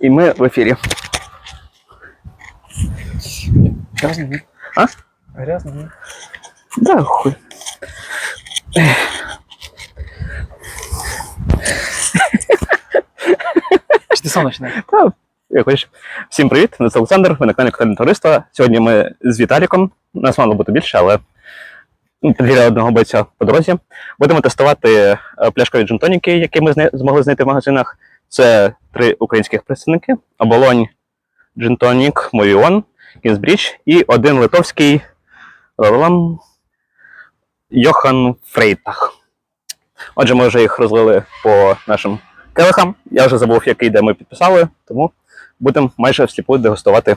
І ми в ефірі. Грязно, ні? А? Грязно, ні? Да, хуй. Чи ти сам починаєш? Та, якось. Всім привіт, це Олександр, ви на каналі Коктейльне Товариство. Сьогодні ми з Віталіком. Нас мало бути більше, але ну, одного бойця по дорозі. Будемо тестувати е, пляшкові джинтоніки, які ми змогли знайти в магазинах. Це три українських представники: Оболонь, Джинтонік, Мовіон, Кінзбріч і один литовський Йохан Фрейтах. Отже, ми вже їх розлили по нашим келихам. Я вже забув, який де ми підписали, тому будемо майже всліпу дегустувати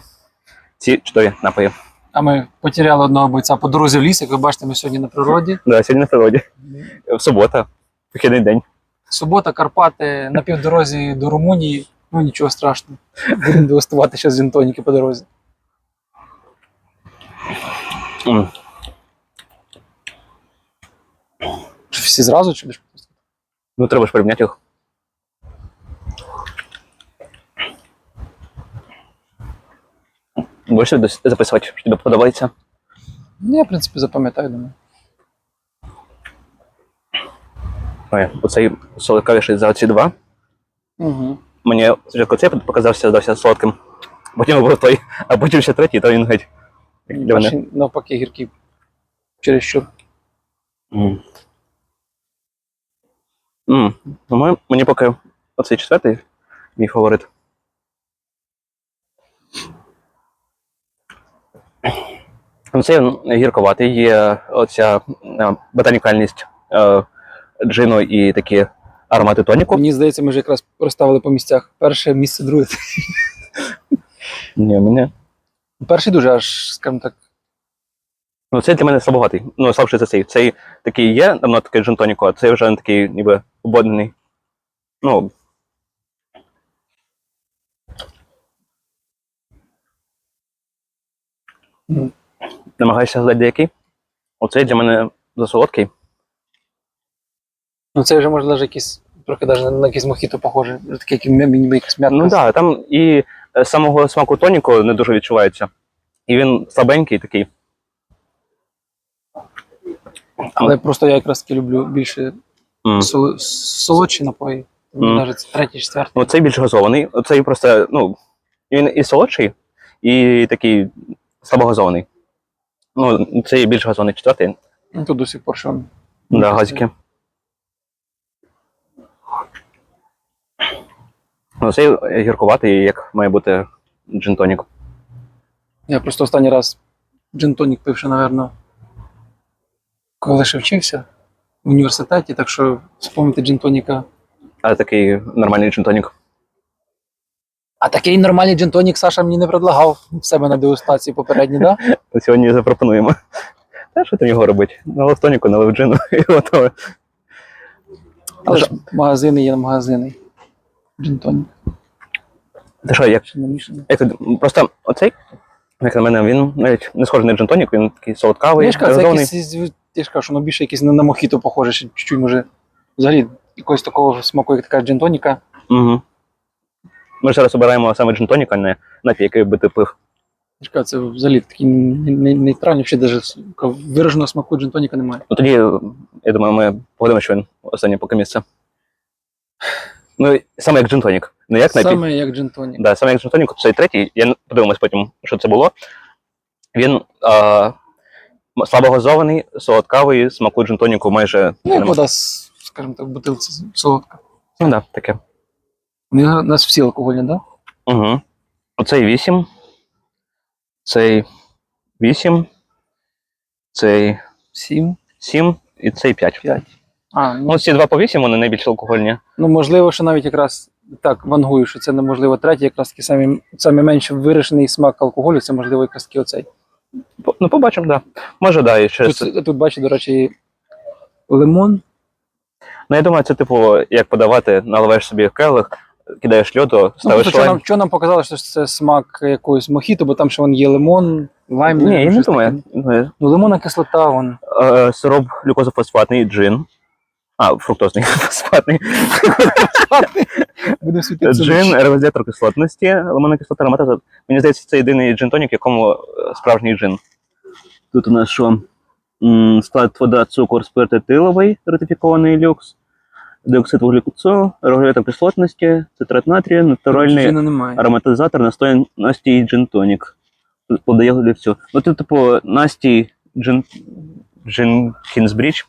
ці чудові напої. А ми потеряли одного бойця по дорозі в ліс, як ви бачите, ми сьогодні на природі. Да, сьогодні на природі. В субота, вихідний день. Субота, Карпати, на півдорозі до Румунії. Ну нічого страшного. Будемо дегустувати ще зінтоніки по дорозі. М. Всі зразу чи? Ну, треба ж порівняти їх. Будеш записувати, що тобі подобається. Ну, я, в принципі, запам'ятаю, думаю. Ой, оцей солодкавіший за оці два. Угу. Мені спочатку цей показався, здався солодким. Потім був той, а потім ще третій, то він геть. для мене. Навпаки гіркий. Через що? М. М, Ну, мені поки оцей четвертий мій фаворит. Ну, Це гірковатий, є оця ботанікальність е, джину і такі аромати тоніку. Мені здається, ми вже якраз розставили по місцях. Перше місце, друге. Ні, мене. Перший дуже аж, скажімо так, Ну, цей для мене слабоватий. Ну, слабший за цей. Цей такий є, давно такий джин тоніку, а цей вже не такий ніби ободнений. Ну. Намагаюся згадати деякий. Оцей для мене засолодкий. Ну це вже може навіть якийсь, трохи навіть на якийсь мохіто похоже. Таке, як ніби якась м'ятка. Ну так, да, там і е, самого смаку тоніку не дуже відчувається. І він слабенький такий. Але просто я якраз таки люблю більше М. сол- солодші напої. Мгм. Навіть третій, четвертий. Ну, цей більш газований. Оцей просто, ну, він і солодший, і такий слабогазований. Ну, цей більш газований четвертий. Ну, тут до сих пор що. Да, газики. Ну, цей гіркуватий, як має бути джин-тонік. Я просто останній раз джин-тонік пив напевно, коли ще вчився в університеті, так що спомнити джин-тоніка. А такий нормальний джин-тонік. А такий нормальний джин-тонік Саша мені не предлагав в себе на дегустації попередній, да? Сьогодні запропонуємо. Та що там його робити? Налив тоніку, налив джину і готове. Але ж магазини є магазини. Джин-тонік. Ти що, як, як ти, просто оцей, як на мене, він навіть не схожий на джин-тонік, він такий солодкавий, якийсь, я ж кажу, що воно більше якийсь на мохіто похоже, ще чуть-чуть може. Взагалі, якогось такого смаку, як така джин-тоніка. Угу. Ми ж зараз обираємо саме джин-тонік, а не напій, який би ти пив. Я ж кажу, це взагалі такий не- не- нейтральний, ще навіть вираженого смаку джин-тоніка немає. Ну тоді, я думаю, ми погодимо, що він останнє поки місце. Ну, саме як джин-тонік. Не як. Саме як джин-тонік. Да, саме як джин-тонік, цей третій, я подивимось потім, що це було. Він а, слабогазований, солодкавий, смаку джин-тоніку майже Ну, як вода, скажімо так, в бутилці солодка. Ну, да, таке. У нас всі алкогольні, так? Да? Угу. Оцей 8. Цей 8. Цей Сім, 7 і цей 5. п'ять. А, ну, Ну, ці два по 8, вони найбільш алкогольні. ну можливо, що навіть якраз так вангую, що це неможливо третій, якраз такий самий, самий менш вирішений смак алкоголю, це можливо якраз такий оцей. По- Ну, побачимо, так. Да. Може, да, і ще. Тут, тут бачу, до речі, лимон. Ну, я думаю, це типу, як подавати, наливаєш собі келих, кидаєш льоду, Ну, ставиш що, лайм. нам, що нам показало, що це смак якогось мохіто, бо там ще вон є лимон, лайм. Ні, я не щось думаю. таке. Ну, лимонна кислота, вон. Е, Сироп глюкозофосфатний, джин. А, фруктозний, світитися. Джин, регулятор кислотності, лимонна кислота, ароматизатор. Мені здається, це єдиний джин-тонік, якому е, справжній джин. Тут у нас що? Склад вода, цукор, спирт етиловий, ратифікований люкс, диоксид вуглекислу, регулятор кислотності, цитрат натрію, натуральний ароматизатор, настій, настій джин-тонік. Подає олівцю. Ну, це, типу, настій джин, джин Кінзбріч.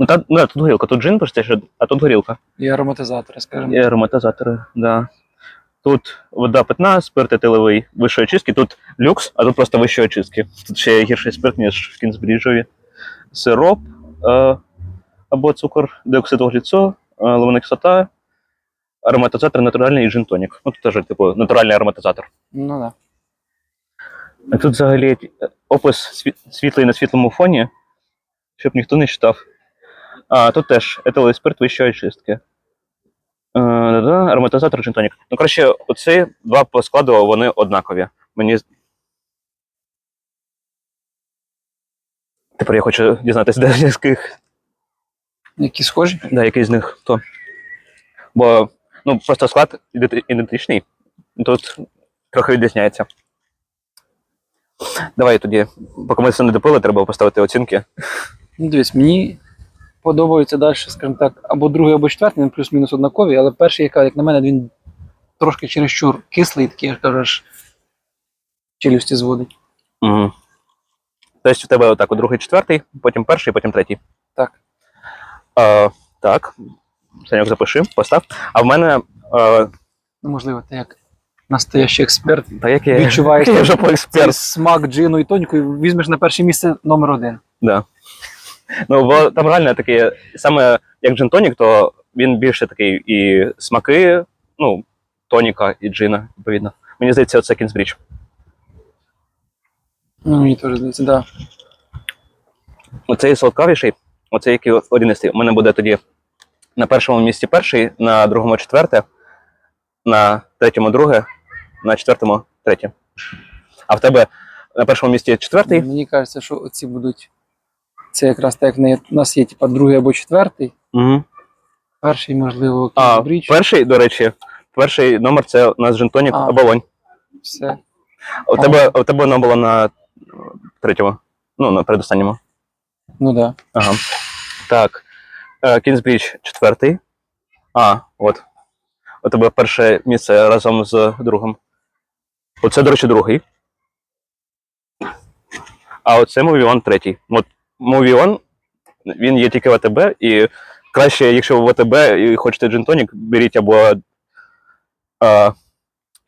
Ну, та, ну, тут горілка, тут джин пишеться, а тут горілка. І ароматизатори, скажімо. І ароматизатори, да. Тут вода питна, спирт етиловий вищої очистки, тут люкс, а тут просто вищої очистки. Тут ще гірший спирт, ніж в Кінзбріджові. Сироп е, або цукор, диоксид вуглецю, е, лимонна кислота, ароматизатор натуральний і джин-тонік. Ну, тут теж, типу, натуральний ароматизатор. Ну так. А тут взагалі опис світлий на світлому фоні, щоб ніхто не читав. А тут теж етиловий спирт вищої очистки. Е, ароматизатор джин-тонік. Ну, коротше, оці два по складу вони однакові. Мені. Тепер я хочу дізнатися, де з яких, Які схожі? да, який з них хто. Бо ну, просто склад ідентичний. Тут трохи відрізняється. Давай тоді, поки ми це не допили, треба поставити оцінки. Ну, дивись, мені подобається далі, скажімо так, або другий, або четвертий, він плюс-мінус однакові, але перший, як на мене, він трошки чересчур кислий, такий, як кажеш, челюсті зводить. Угу. Тобто в тебе отак, другий, четвертий, потім перший, потім третій. Так. А, так. Саньок запиши, постав. А в мене. А, Ну, можливо, ти як настоящий експерт та як я, відчуваєш я вже цей експерт. смак джину і тоніку і візьмеш на перше місце номер один. Да. Ну, бо там реально таке, саме як джин-тонік, то він більше такий і смаки, ну, тоніка і джина, відповідно. Мені здається, це Кінзбріч. Ну, мені теж здається, так. Да. Оцей солодкавіший, оцей який одинистий, у мене буде тоді на першому місці перший, на другому четверте, на третьому друге, на четвертому третє. А в тебе на першому місці четвертий, Мені кажеться, що оці будуть. Це якраз так, як в у нас є типа, другий або четвертий. угу. Перший, можливо, а перший, до речі, перший номер це у нас джин-тонік А. оболонь. Все. А У тебе, у тебе воно було на третьому, ну, на передостанньому. Ну. Да. Ага. Так. Е, Кінзбріч четвертий. А, от. У тебе перше місце разом з другим. Оце, до речі, другий. А оце Movie третій. От Movie On, він є тільки в АТБ, і краще, якщо ви в АТБ і хочете джин-тонік, беріть або. А,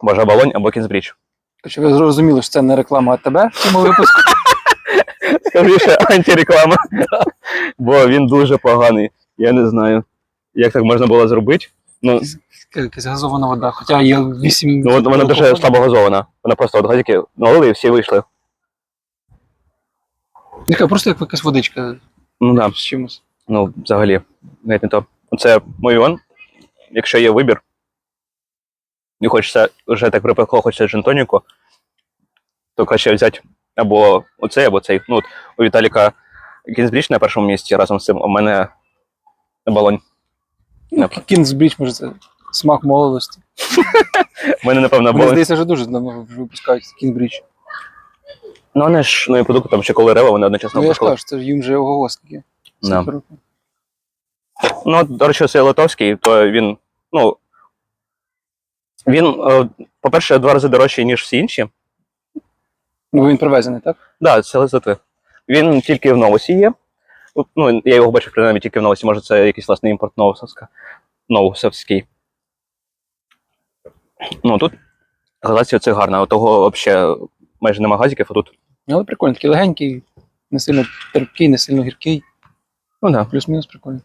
Боже, Абалонь, або Кінзбріч. Щоб ви зрозуміли, що це не реклама АТБ в цьому випуску. Скоріше антиреклама. Бо він дуже поганий. Я не знаю, як так можна було зробити. Ну, Якась газована вода. Хоча є 8. ну от вона дуже слабо газована. Вона просто от газики налили і всі вийшли. Яка просто як якась водичка Ну да, з чимось. ну взагалі, навіть не то. Оце Мойон. Якщо є вибір, і хочеться вже так припекло, хочеться джин-тоніку, то краще взяти або оцей, або цей. Ну, от у Віталіка Кінзбріч на першому місці разом з цим, у мене балонь. Ну, Кінзбріч, може, це смак молодості. У мене, напевно, Мені балонь. здається, що дуже давно випускають Кінзбріч. Ну, вони ж нові продукти, там ще коли рева, вони одночасно Ну я ж випускали. кажу, це ж їм вже ого скільки. Да. Скільки років? Ну, от, до речі, цей литовський, то він, ну. Він, е, по-перше, два рази дорожчий, ніж всі інші. Ну, він привезений, так? Так, да, це Литви. Він тільки в новосі є. Ну, я його бачив принаймні тільки в новосі, може, це якийсь власний імпорт новосовська. Новосовський. Ну, тут газація це гарна, а того взагалі майже нема газиків, а тут. Але прикольний, такий легенький, не сильно терпкий, не сильно гіркий. Ну да. Плюс-мінус прикольний.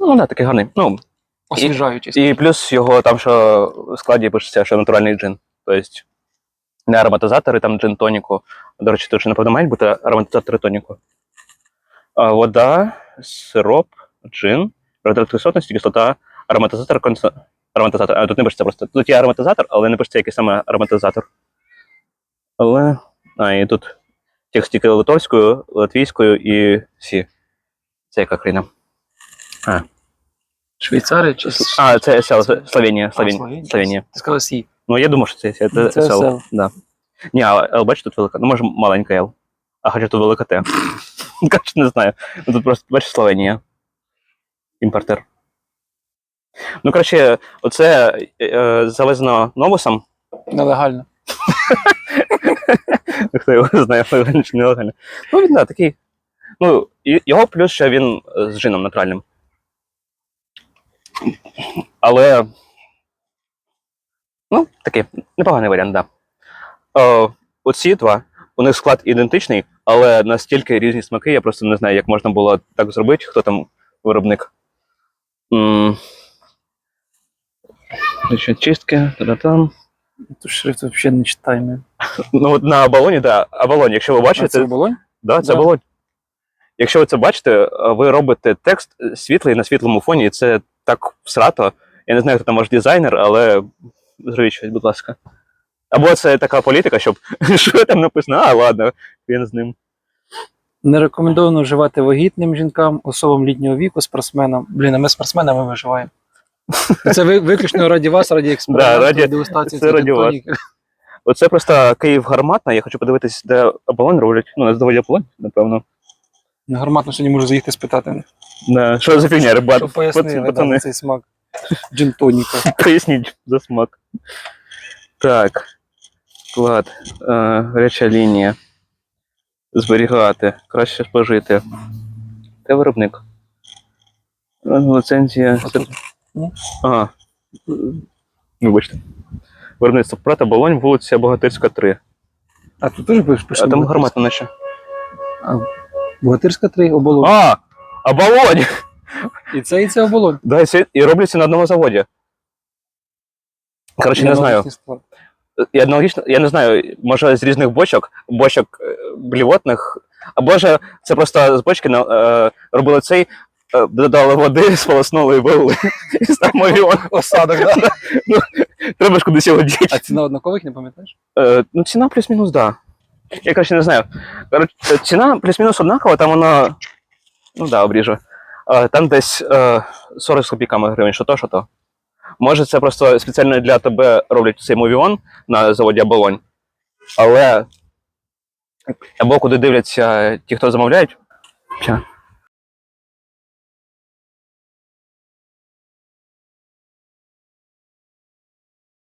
Ну, да, такий гарний. Ну, Освіжаючий. І плюс його там, що в складі пишеться, що натуральний джин. Тобто не ароматизатори, там джин тоніку. До речі, тут ще, напевно, мають бути ароматизатори тоніку. А, вода, сироп, джин, регулятор кислотності, кислота, ароматизатор. Ароматизатор. А тут не пишеться просто. Тут є ароматизатор, але не пишеться який саме ароматизатор. Але. А, і тут Текст тільки литовською, латвійською і всі. Це яка країна? Швейцарія чи А, це СЛ, Словенія. Словенія. Словенія. Ти сказав Сі. Ну, я думаю, що це, це, Ну, це SL. SL. Да. Ні, а бачиш, тут велика. Ну, може, маленька L. А хоча тут велика Т. Коротше, не знаю. Ну, тут просто, бачиш, Словенія. Імпортер. Ну, коротше, оце е, е, завезено новусом. Нелегально. Хто його знає, легально чи нелегально. Ну, він, да, такий. Ну, і його плюс ще він е, з джином натуральним. Але. Ну, такий непоганий варіант, так. Да. О, оці два, у них склад ідентичний, але настільки різні смаки, я просто не знаю, як можна було так зробити, хто там виробник. М. Ще чистки, та-та-там. Тут шрифт взагалі не читаємо. Ну, от на так. Да. А балоні, якщо ви А бачите, це оболонь? Да, це Да. було. Якщо ви це бачите, ви робите текст світлий на світлому фоні, і це так всрато. Я не знаю, хто там ваш дизайнер, але зробіть щось, будь ласка. Або це така політика, щоб що там написано, а ладно, він з ним. Не рекомендовано вживати вагітним жінкам, особам літнього віку, спортсменам. Блін, а ми спортсменами виживаємо. Це виключно раді вас, раді експерименту, Да, раді- дегустації це раді вас. Оце просто Київ гарматна, я хочу подивитись, де оболонь роблять. Ну, не здавали оболонь, напевно. Гарматно сьогодні можу заїхати спитати. Да. Що за фігня, ребят? Щоб пояснили да, цей смак джинтоніка. поясніть за смак. Так. Склад. Е, гаряча лінія. Зберігати. Краще спожити. Де виробник? Е, Ліцензія. А тут? Ні? Ага. Вибачте. Виробництво Прата Болонь, вулиця Богатирська, 3. А тут теж пише А там гарматна наче. Богатирська 3, оболонь. А! Оболонь! І це, і це оболонь. Да, і це- і робляться на одному заводі. Коротше, не знаю. І аналогічно, я не знаю, може з різних бочок, бочок е, блівотних, або ж це просто з бочки на- е, робили цей, додали води, сполоснули і вилили. І став мільйон. Осадок, да? Треба ж кудись його діти. А ціна однакових, не пам'ятаєш? Е, ну, ціна плюс-мінус, да. Я, коротше, не знаю. Коротше, е, ціна плюс-мінус однакова, там вона. Ну да, обріжу. Е, там десь е, 40 з копійками гривень, що то, що то. Може, це просто спеціально для тебе роблять цей мовіон на заводі Оболонь. Але. Або куди дивляться ті, хто замовляють. Ща.